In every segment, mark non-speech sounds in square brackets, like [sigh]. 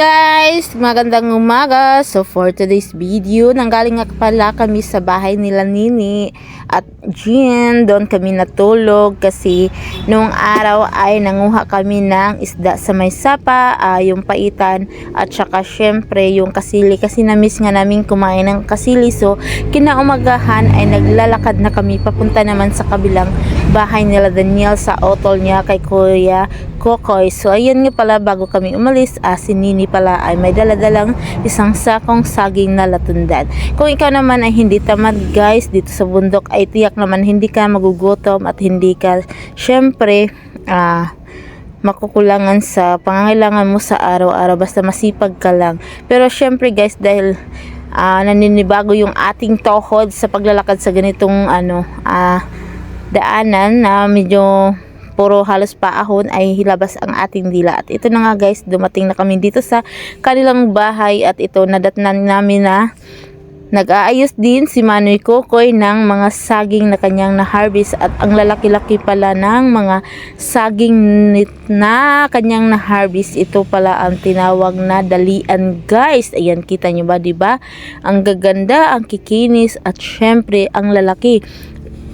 Guys, magandang umaga. So for today's video, nanggaling nga pala kami sa bahay nila Nini at Jean. Doon kami natulog kasi noong araw ay nanguha kami ng isda sa may sapa, ah, yung paitan at saka syempre yung kasili kasi na-miss nga namin kumain ng kasili. So kinaumagahan ay naglalakad na kami papunta naman sa kabilang bahay nila Daniel sa otol niya kay Kuya Kokoy. So ayan nga pala bago kami umalis, ah, si Nini pala ay may daladalang isang sakong saging na latundan. Kung ikaw naman ay hindi tamad guys dito sa bundok ay tiyak naman hindi ka magugutom at hindi ka syempre ah makukulangan sa pangangailangan mo sa araw-araw basta masipag ka lang. Pero syempre guys dahil ah, naninibago yung ating tohod sa paglalakad sa ganitong ano ah daanan na medyo puro halos paahon ay hilabas ang ating dila. At ito na nga guys, dumating na kami dito sa kanilang bahay at ito nadatnan namin na Nag-aayos din si Manoy Kokoy ng mga saging na kanyang na-harvest at ang lalaki-laki pala ng mga saging na kanyang na-harvest. Ito pala ang tinawag na dalian guys. Ayan, kita nyo ba, ba? Ang gaganda, ang kikinis at syempre ang lalaki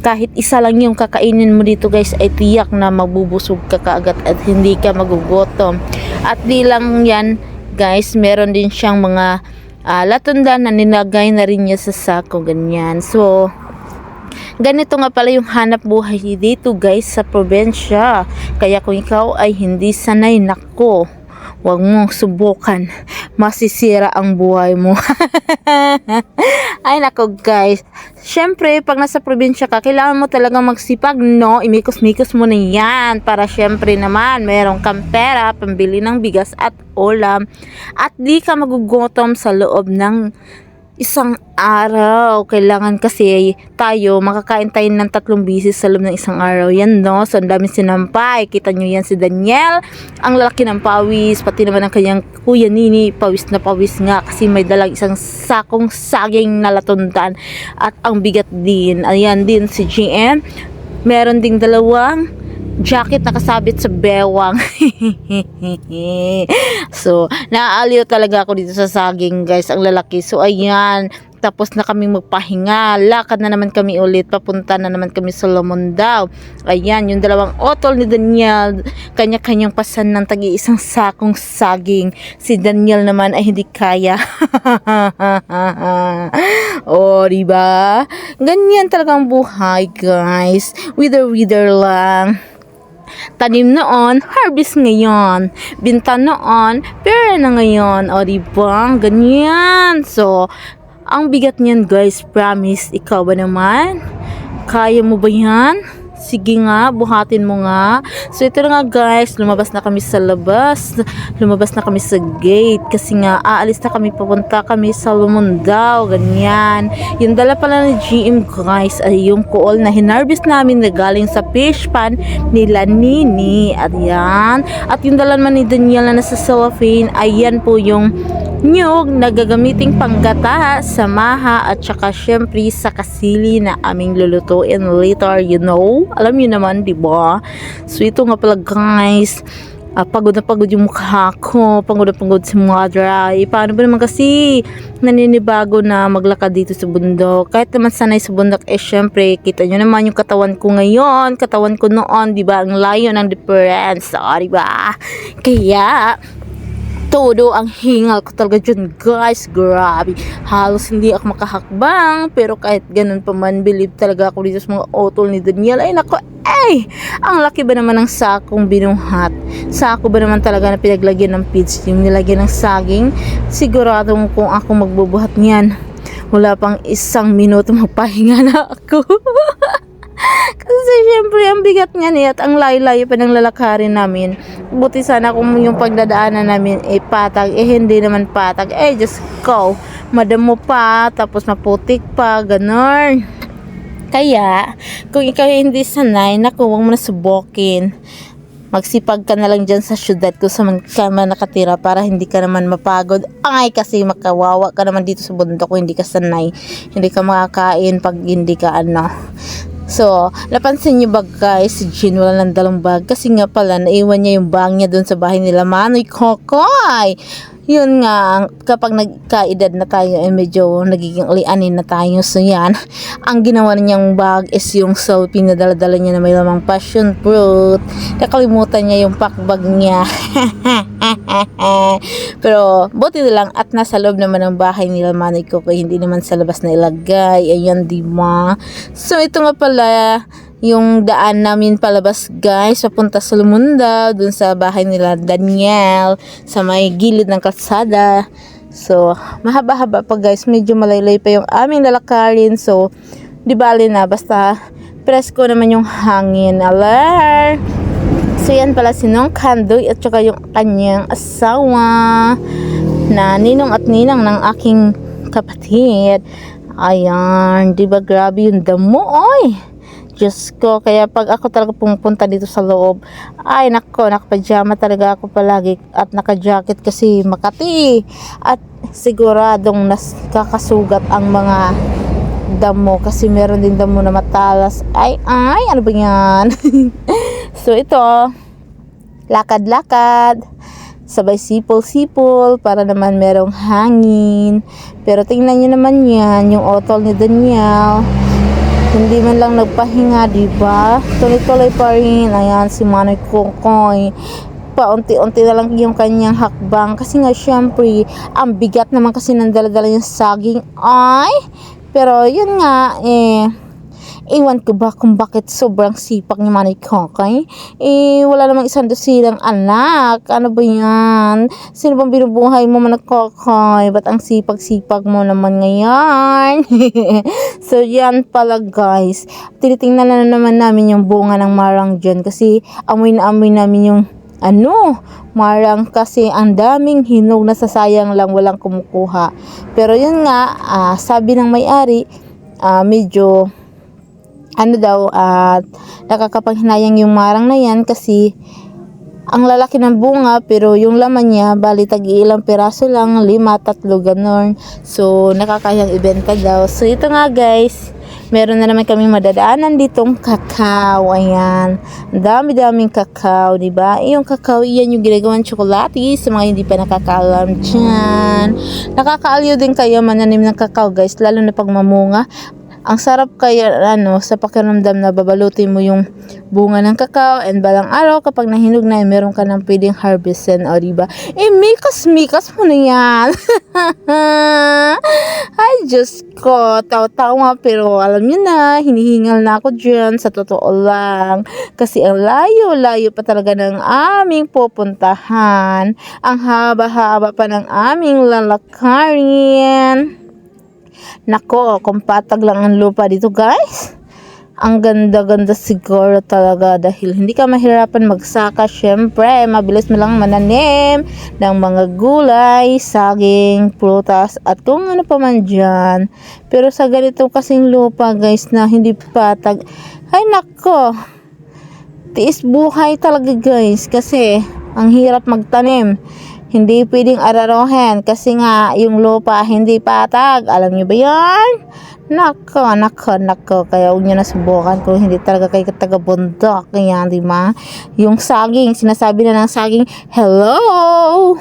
kahit isa lang yung kakainin mo dito guys ay tiyak na mabubusog ka kaagad at hindi ka magugutom. At di lang yan guys, meron din siyang mga ah, latunda na nilagay na rin niya sa sako ganyan. So, ganito nga pala yung hanap buhay dito guys sa probinsya. Kaya kung ikaw ay hindi sanay, nako, Huwag mong subukan. Masisira ang buhay mo. [laughs] Ay nako guys. Syempre, pag nasa probinsya ka, kailangan mo talagang magsipag, no? Imikos-mikos mo na yan para syempre naman, meron kang pera, pambili ng bigas at ulam. At di ka magugutom sa loob ng isang araw. Kailangan kasi tayo, makakain tayo ng tatlong bisis sa loob ng isang araw. Yan, no? So, ang dami sinampay. Kita nyo yan si Daniel. Ang lalaki ng pawis, pati naman ang kanyang kuya Nini, pawis na pawis nga kasi may dalang isang sakong saging na latundan. At ang bigat din. Ayan din si GM. Meron ding dalawang jacket na kasabit sa bewang. [laughs] so, naaaliw talaga ako dito sa saging, guys, ang lalaki. So, ayan, tapos na kaming magpahinga. Lakad na naman kami ulit. Papunta na naman kami sa Lomondao. Ayan, yung dalawang otol ni Daniel, kanya-kanyang pasan ng tagi-isang sakong saging. Si Daniel naman ay hindi kaya. [laughs] oh, diba? Ganyan talagang buhay, guys. Wither-wither lang. Tanim noon, harvest ngayon. Binta noon, pera na ngayon. O, diba? Ganyan. So, ang bigat niyan, guys. Promise. Ikaw ba naman? Kaya mo ba yan? Sige nga, buhatin mo nga. So, ito na nga guys, lumabas na kami sa labas. Lumabas na kami sa gate. Kasi nga, aalis na kami, papunta kami sa Lumundao. Ganyan. Yung dala pala ni GM guys, ay yung kool na hinarvest namin na galing sa fish pan nila Nini. At yan. At yung dala naman ni Daniel na nasa cellophane, ay yan po yung nyug na gagamiting panggata sa maha at saka syempre sa kasili na aming lulutuin later, you know? Alam niyo naman, di ba? So ito nga pala guys, ah, pagod na pagod yung mukha ko, pagod na pagod si mother. Eh, paano ba naman kasi naninibago na maglakad dito sa bundok? Kahit naman sanay sa bundok, eh syempre, kita nyo naman yung katawan ko ngayon, katawan ko noon, di ba? Ang layo ng difference, oh, di ba? Kaya, todo ang hingal ko talaga dyan. Guys grabe. Halos hindi ako makahakbang pero kahit ganun pa man believe talaga ako dito sa mga otol ni Daniel. Ay nako ay! Ang laki ba naman ng sakong binuhat? Sako ba naman talaga na pinaglagyan ng feeds yung nilagyan ng saging? Sigurado kung ako magbubuhat niyan. Wala pang isang minuto magpahinga na ako [laughs] Kasi syempre ang bigat nga niya at ang layo-layo pa ng lalakarin namin. Buti sana kung yung pagdadaanan namin eh patag, eh hindi naman patag. Eh just go. Madamo pa, tapos maputik pa, ganon. Kaya, kung ikaw hindi sanay, naku, huwag mo na subukin. Magsipag ka na lang dyan sa syudad saan ka man nakatira para hindi ka naman mapagod. Ay, kasi makawawa ka naman dito sa bundok kung hindi ka sanay. Hindi ka makakain pag hindi ka ano. So, napansin niyo ba guys, si Jean wala lang dalang bag kasi nga pala naiwan niya yung bag niya doon sa bahay nila Manoy Kokoy. Yun nga, kapag nagkaedad na tayo, eh medyo nagiging lianin na tayo. So yan, [laughs] ang ginawa niyang bag is yung so pinadala-dala niya na may lamang passion fruit. Nakalimutan niya yung packbag niya. [laughs] Pero buti na lang at nasa loob naman ng bahay nila manay ko kaya hindi naman sa labas na ilagay. Ayan, di ba? So ito nga pala yung daan namin palabas guys papunta sa Lumunda dun sa bahay nila Daniel sa may gilid ng kalsada. So mahaba-haba pa guys. Medyo malaylay pa yung aming lalakarin. So di bali na basta presko naman yung hangin. Alar! So yan pala si Nong Kandoy at saka yung kanyang asawa na ninong at ninang ng aking kapatid. Ayan di ba grabe yung damo oy Diyos ko, kaya pag ako talaga pumupunta dito sa loob, ay nako, nakapajama talaga ako palagi at naka-jacket kasi Makati. At siguradong nas kakasugat ang mga damo kasi meron din damo na matalas. Ay, ay, ano ba yan? [laughs] so ito, lakad-lakad sabay sipol-sipol para naman merong hangin. Pero tingnan nyo naman yan, yung otol ni Daniel. Hindi man lang nagpahinga, di ba? Tuloy-tuloy pa rin. Ayan, si Manoy Kokoy. Paunti-unti na lang yung kanyang hakbang. Kasi nga, syempre, ang bigat naman kasi ng dala-dala yung saging. Ay! Pero, yun nga, eh, Ewan ko ba kung bakit sobrang sipak ni Manay Kokay? Eh, wala namang isang dosilang anak. Ano ba yan? Sino bang binubuhay mo man Kokay? Ba't ang sipag-sipag mo naman ngayon? [laughs] so, yan pala guys. Tinitingnan na naman namin yung bunga ng marang dyan kasi amoy na amoy namin yung ano, marang kasi ang daming hinog na sasayang lang walang kumukuha. Pero yun nga, ah, sabi ng may-ari, ah, medyo ano daw at nakakapanghinayang yung marang na yan kasi ang lalaki ng bunga pero yung laman niya bali tag ilang piraso lang lima tatlo ganon. So nakakayang ibenta daw. So ito nga guys meron na naman kaming madadaanan ditong kakao. Ayan. Ang dami daming kakao di ba? Yung kakao iyan yung ginagawang tsokolate sa mga hindi pa nakakaalam dyan. Nakakaaliw din kayo mananim ng kakao guys lalo na pag mamunga ang sarap kaya ano sa pakiramdam na babalutin mo yung bunga ng kakao and balang araw kapag nahinog na eh, meron ka nang pwedeng harvestin o diba eh mikas mikas mo na yan. [laughs] Ay Diyos ko. Tawa-tawa pero alam nyo na hinihingal na ako dyan sa totoo lang. Kasi ang layo-layo pa talaga ng aming pupuntahan. Ang haba-haba pa ng aming lalakarin Nako, kung patag lang ang lupa dito guys. Ang ganda-ganda siguro talaga dahil hindi ka mahirapan magsaka. Syempre, mabilis mo lang mananim ng mga gulay, saging, prutas, at kung ano pa man dyan. Pero sa ganito kasing lupa guys na hindi patag, ay nako, tiis buhay talaga guys kasi ang hirap magtanim. Hindi pwedeng ararohin kasi nga yung lupa hindi patag. Alam niyo ba yan? Nako, nako, nako. Kaya huwag niyo na subukan kung hindi talaga kayo taga bundok. Kaya, di ba? Yung saging, sinasabi na ng saging, hello!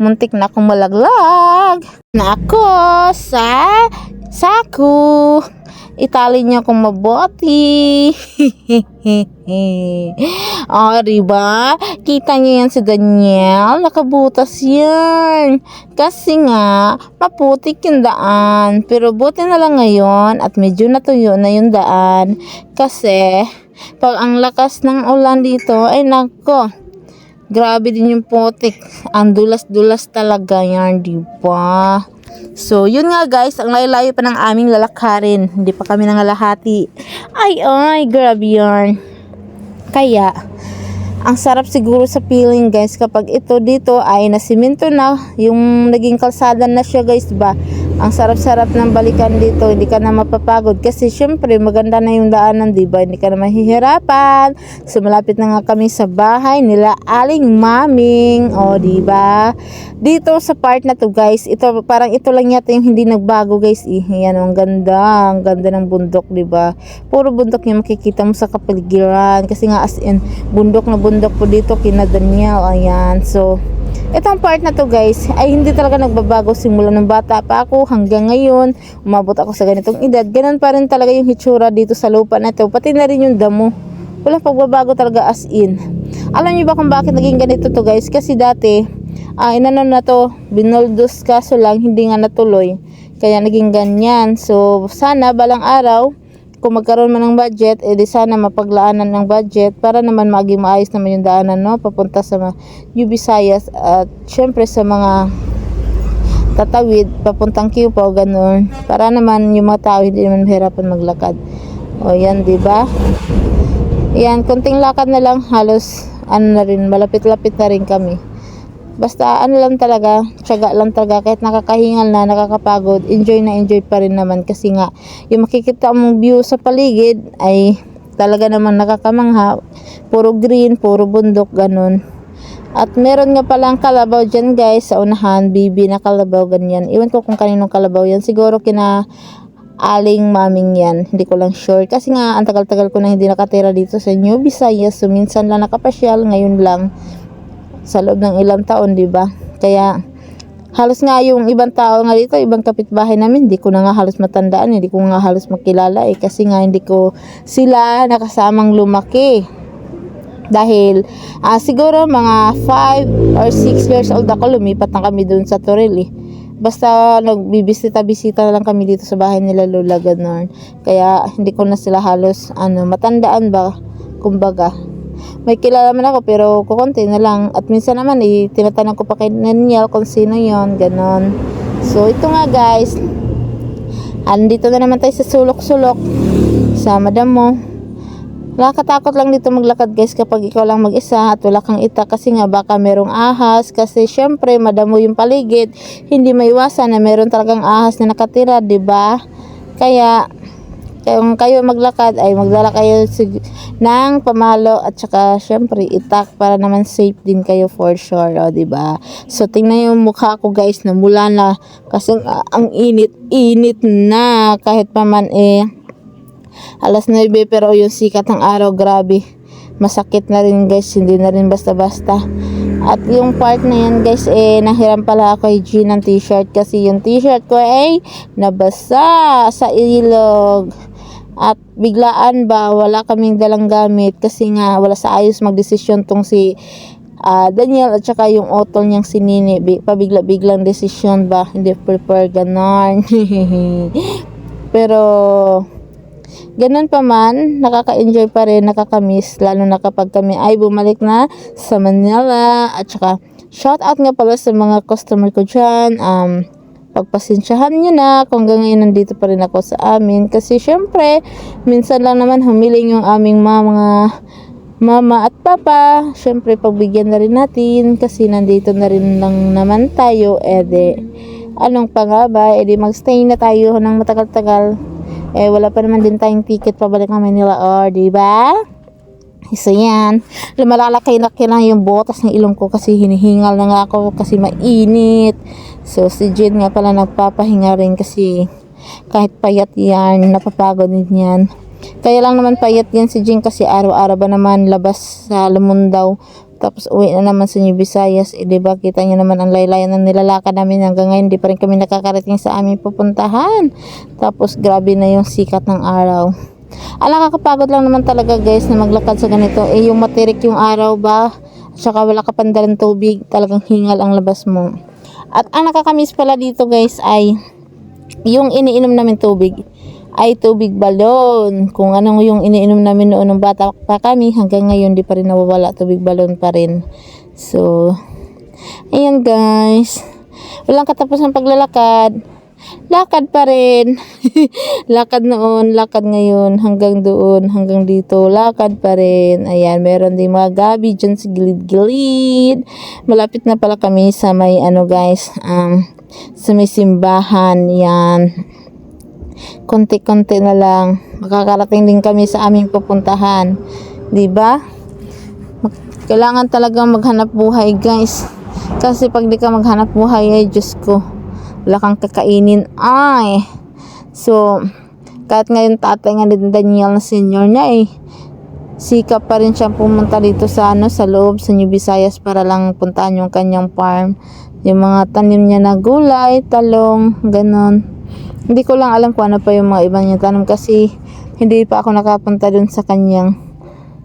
Muntik na akong malaglag. Nako, sa saku. Itali niyo akong mabuti. oh, [laughs] diba? Kita niyo yan si Daniel. Nakabutas yan. Kasi nga, maputik yung daan. Pero buti na lang ngayon at medyo natuyo na yung daan. Kasi, pag ang lakas ng ulan dito, ay nako, grabe din yung putik. Ang dulas-dulas talaga yan, diba? So, yun nga guys, ang layo-layo pa ng aming lalakarin. Hindi pa kami nangalahati. Ay, ay, grabe yan. Kaya, ang sarap siguro sa feeling guys kapag ito dito ay nasimento na yung naging kalsada na siya guys ba ang sarap-sarap ng balikan dito hindi ka na mapapagod kasi syempre maganda na yung daanan di hindi ka na mahihirapan. So na nga kami sa bahay nila aling maming. O di ba? Dito sa part na to guys ito parang ito lang yata yung hindi nagbago guys. Eh yan ang ganda. Ang ganda ng bundok di ba? Puro bundok yung makikita mo sa kapaligiran. Kasi nga as in bundok na bundok po dito kina Daniel. Ayan so Itong part na to guys, ay hindi talaga nagbabago simula nung bata pa ako hanggang ngayon. Umabot ako sa ganitong edad. Ganun pa rin talaga yung hitsura dito sa lupa na to. Pati na rin yung damo. Walang pagbabago talaga as in. Alam niyo ba kung bakit naging ganito to guys? Kasi dati, ah inano na to, binoldos kaso lang, hindi nga natuloy. Kaya naging ganyan. So, sana balang araw, kung magkaroon man ng budget, eh di sana mapaglaanan ng budget para naman maging maayos naman yung daanan, no? Papunta sa mga New Visayas at syempre sa mga tatawid, papuntang Quiapo, ganun. Para naman yung mga tao hindi naman mahirapan maglakad. O yan, di ba? Yan, konting lakad na lang, halos ano na rin, malapit-lapit na rin kami. Basta ano lang talaga, tiyaga lang talaga kahit nakakahingal na, nakakapagod, enjoy na enjoy pa rin naman kasi nga yung makikita mong view sa paligid ay talaga naman nakakamangha. Puro green, puro bundok, ganun. At meron nga palang kalabaw dyan guys sa unahan, bibi na kalabaw ganyan. Iwan ko kung kaninong kalabaw yan. Siguro kina aling maming yan. Hindi ko lang sure. Kasi nga, ang tagal-tagal ko na hindi nakatira dito sa New Visayas. So, minsan lang nakapasyal. Ngayon lang sa loob ng ilang taon, di ba? Kaya halos nga yung ibang tao nga dito, ibang kapitbahay namin, hindi ko na nga halos matandaan, hindi ko nga halos makilala eh kasi nga hindi ko sila nakasamang lumaki. Dahil ah, siguro mga 5 or 6 years old ako, lumipat na kami doon sa Toril eh. Basta nagbibisita-bisita lang kami dito sa bahay nila Lola Ganon. Kaya hindi ko na sila halos ano, matandaan ba, kumbaga may kilala man ako pero kukunti na lang. At minsan naman eh, tinatanong ko pa kay Naniel kung sino yon ganon. So ito nga guys. Andito na naman tayo sa sulok-sulok. Sa madam mo. Nakakatakot lang dito maglakad guys kapag ikaw lang mag-isa at wala kang ita. Kasi nga baka merong ahas. Kasi syempre madamo yung paligid. Hindi maiwasan na meron talagang ahas na nakatira ba? Kaya kung kayo maglakad ay magdala kayo ng pamalo at saka syempre itak para naman safe din kayo for sure o di ba? So tingnan yung mukha ko guys na mula na kasi ah, ang init init na. Kahit pa man eh alas 9 pero yung sikat ng araw grabe. Masakit na rin guys hindi na rin basta basta at yung part na yan guys eh nahiram pala ako kay G ng t-shirt kasi yung t-shirt ko ay nabasa sa ilog at biglaan ba wala kaming dalang gamit kasi nga wala sa ayos magdesisyon tong si ah, Daniel at saka yung otol niyang sinini Bi- pabigla-biglang desisyon ba hindi prepare ganon [laughs] pero Ganun pa man, nakaka-enjoy pa rin, nakakamiss, lalo na kapag kami ay bumalik na sa Manila. At saka, shout out nga pala sa mga customer ko dyan. Um, pagpasensyahan nyo na kung hanggang ngayon nandito pa rin ako sa amin. Kasi syempre, minsan lang naman humiling yung aming mga mama at papa. Syempre, pagbigyan na rin natin kasi nandito na rin lang naman tayo. E de, anong pa nga ba? E di magstay na tayo ng matagal-tagal eh wala pa naman din tayong ticket pabalik ng Manila or di ba? So yan, lumalalakay na lang yung botas ng ilong ko kasi hinihingal na nga ako kasi mainit. So si Jen nga pala nagpapahinga rin kasi kahit payat yan, napapagod din yan. Kaya lang naman payat yan si Jen kasi araw-araw ba naman labas sa Lumundaw. Tapos uwi na naman sa New Visayas. Eh, diba, kita nyo naman ang laylayan ng nilalakad namin hanggang ngayon. Di pa rin kami nakakarating sa aming pupuntahan. Tapos grabe na yung sikat ng araw. Ang nakakapagod lang naman talaga guys na maglakad sa ganito. Eh yung matirik yung araw ba? At saka wala ka pandalang tubig. Talagang hingal ang labas mo. At ang nakakamiss pala dito guys ay yung iniinom namin tubig ay tubig balon. Kung anong yung iniinom namin noon nung bata pa kami, hanggang ngayon di pa rin nawawala, tubig balon pa rin. So, ayan guys. Walang katapos ng paglalakad. Lakad pa rin. [laughs] lakad noon, lakad ngayon, hanggang doon, hanggang dito, lakad pa rin. Ayan, meron din mga gabi dyan sa gilid-gilid. Malapit na pala kami sa may ano guys, um, sa may simbahan. Yan konti-konti na lang makakarating din kami sa aming pupuntahan ba Mag- kailangan talagang maghanap buhay guys kasi pag di ka maghanap buhay ay Diyos ko wala kang kakainin ay so kahit ngayon tatay nga ni Daniel na senior na eh sikap pa rin siyang pumunta dito sa ano sa loob sa New Visayas para lang puntahan yung kanyang farm. Yung mga tanim niya na gulay, talong, ganon. Hindi ko lang alam kung ano pa yung mga iba niya tanim kasi hindi pa ako nakapunta dun sa kanyang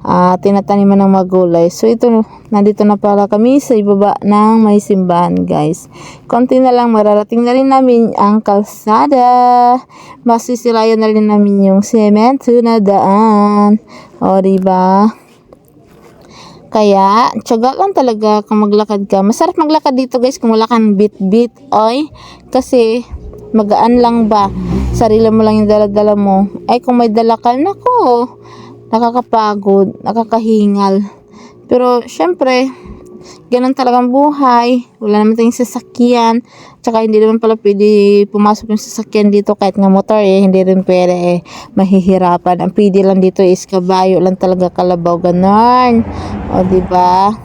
ah tinataniman ng mga gulay. So ito, nandito na pala kami sa ibaba ng may simbahan guys. Konti na lang mararating na rin namin ang kalsada. Masisirayan na rin namin yung semento na daan. O diba? Kaya, tiyaga lang talaga kung maglakad ka. Masarap maglakad dito guys kung wala kang bit-bit. Oy, kasi magaan lang ba? Sarili mo lang yung dala-dala mo. Ay, kung may dala ka, nako, nakakapagod, nakakahingal. Pero, syempre, ganun talagang buhay. Wala naman tayong sasakyan. Tsaka hindi naman pala pwede pumasok yung sasakyan dito kahit nga motor eh. Hindi rin pwede eh. Mahihirapan. Ang pwede lang dito is kabayo lang talaga kalabaw. Ganon. O, ba?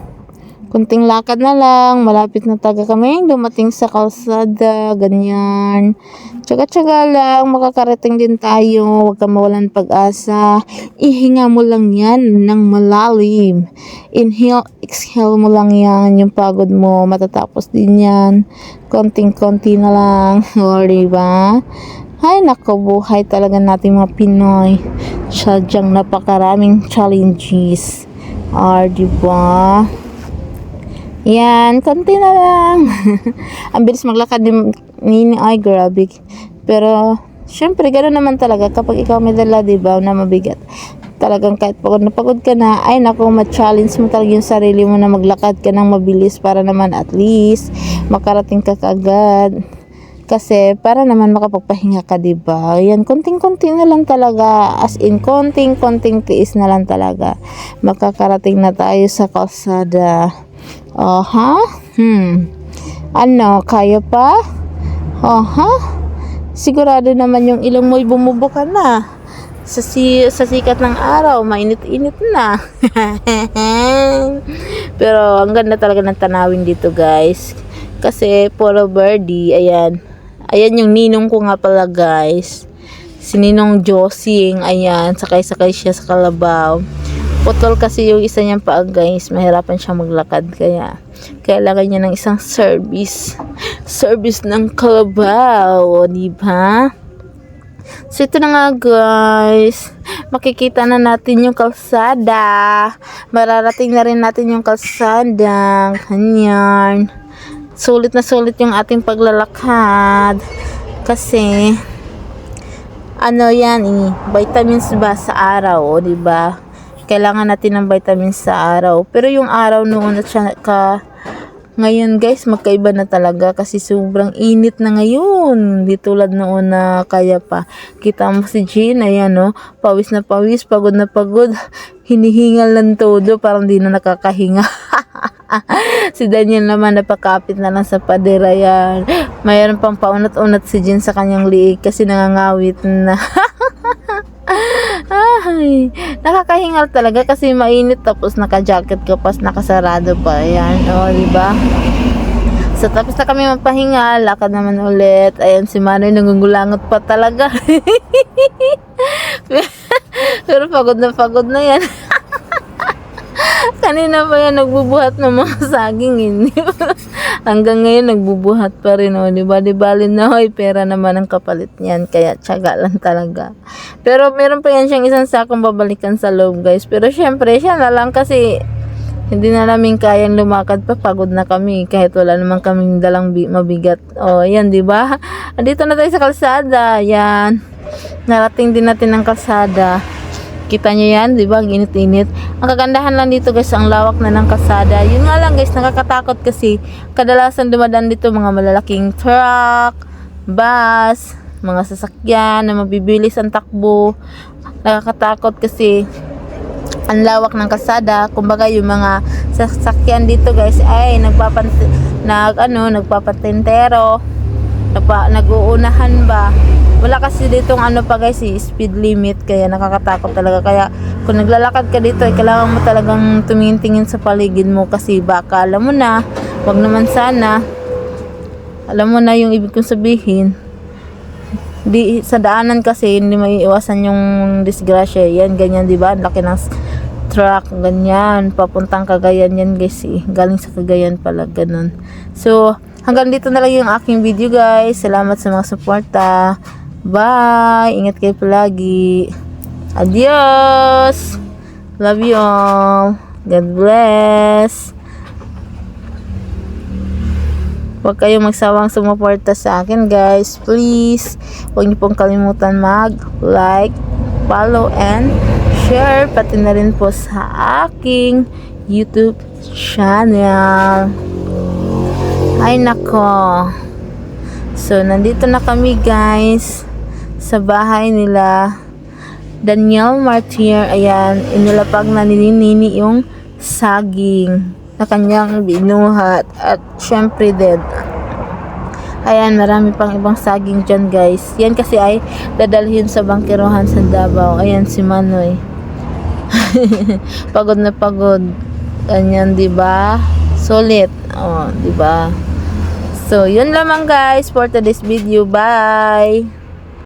Kunting lakad na lang, malapit na taga kami dumating sa kalsada, ganyan. Tsaga-tsaga lang, makakarating din tayo, huwag ka mawalan pag-asa. Ihinga mo lang yan ng malalim. Inhale, exhale mo lang yan, yung pagod mo, matatapos din yan. Konting-konti na lang, [laughs] o diba? Ay, nako, buhay talaga natin mga Pinoy. Sadyang napakaraming challenges. Ah, diba? Yan, konti na lang. [laughs] Ang bilis maglakad ni Nini, ay grabe. Pero, syempre, gano'n naman talaga kapag ikaw may dala, di ba, na mabigat. Talagang kahit pagod na pagod ka na, ay naku, ma-challenge mo talaga yung sarili mo na maglakad ka ng mabilis para naman at least makarating ka kaagad. Kasi para naman makapagpahinga ka, 'di ba? Yan konting-konti na lang talaga, as in konting-konting tiis na lang talaga. Makakarating na tayo sa kalsada. Oh, ha? Hmm. Ano, kaya pa? Oh, ha? Sigurado naman yung ilong mo'y bumubuka na. Sa, si, sa sikat ng araw, mainit-init na. [laughs] Pero ang ganda talaga ng tanawin dito guys. Kasi puro birdie, ayan. Ayan yung ninong ko nga pala guys. Si Ninong Josing, ayan, sakay-sakay siya sa kalabaw. Putol kasi yung isa niyang paa guys, mahirapan siya maglakad kaya kailangan niya ng isang service. [laughs] Service ng kalabaw, o, di ba? So ito na nga guys, makikita na natin yung kalsada. Mararating na rin natin yung kalsada. Kanyan. Sulit na sulit yung ating paglalakad. Kasi, ano yan eh, vitamins ba sa araw, o di ba? Kailangan natin ng vitamins sa araw. Pero yung araw noon at ka ngayon guys, magkaiba na talaga kasi sobrang init na ngayon. Di tulad noon na kaya pa. Kita mo si Jean, ayan no, pawis na pawis, pagod na pagod. Hinihingal ng todo, parang di na nakakahinga. [laughs] [laughs] si Daniel naman napakapit na lang sa padera yan. Mayroon pang paunat-unat si Jean sa kanyang liig kasi nangangawit na. [laughs] Ay, nakakahingal talaga kasi mainit tapos naka-jacket ka pas nakasarado pa. Ayan, o, oh, di ba? So, tapos na kami magpahinga, lakad naman ulit. Ayan, si Manoy nangungulangot pa talaga. [laughs] Pero pagod na pagod na yan. Kanina pa yan nagbubuhat ng mga [laughs] saging hindi. [laughs] Hanggang ngayon nagbubuhat pa rin oh, di ba? Di bali na hoy, pera naman ang kapalit niyan kaya tiyaga lang talaga. Pero meron pa yan siyang isang sakong babalikan sa loob, guys. Pero syempre, siya na lang kasi hindi na namin kayang lumakad pa, pagod na kami kahit wala naman kaming dalang bi- mabigat. Oh, yan, di ba? [laughs] Andito na tayo sa kalsada. Yan. Narating din natin ang kalsada. Kita nyo yan, di ba? Ang init-init. Ang kagandahan lang dito guys, ang lawak na ng kasada. Yun nga lang guys, nakakatakot kasi kadalasan dumadaan dito mga malalaking truck, bus, mga sasakyan na mabibilis ang takbo. Nakakatakot kasi ang lawak ng kasada. Kumbaga yung mga sasakyan dito guys ay nagpapant nag ano, nagpapatentero. Nagpa, nag-uunahan ba? Wala kasi ditong ano pa guys, eh, speed limit kaya nakakatakot talaga. Kaya kung naglalakad ka dito, eh, kailangan mo talagang tumingin-tingin sa paligid mo kasi baka alam mo na, wag naman sana. Alam mo na yung ibig kong sabihin. Di, sa daanan kasi hindi maiiwasan yung disgrasya. Yan, ganyan, di ba? Ang laki ng truck, ganyan. Papuntang Cagayan yan guys eh. Galing sa Cagayan pala, ganun. So, hanggang dito na lang yung aking video guys. Salamat sa mga suporta. Bye! Ingat kayo palagi. Adios! Love you all. God bless. Huwag kayong magsawang sumuporta sa akin guys. Please, huwag niyo pong kalimutan mag-like, follow, and share. Pati na rin po sa aking YouTube channel. Ay nako. So, nandito na kami guys sa bahay nila. Daniel Martier, ayan, inilapag na ni Nini yung saging na kanyang binuhat at syempre din ayan marami pang ibang saging dyan guys. Yan kasi ay dadalhin sa bangkirohan sa Davao. Ayan si Manoy. [laughs] Pagod na pagod. Ganyan di ba? Sulit. Oh di ba so yun lamang guys for today's video. Bye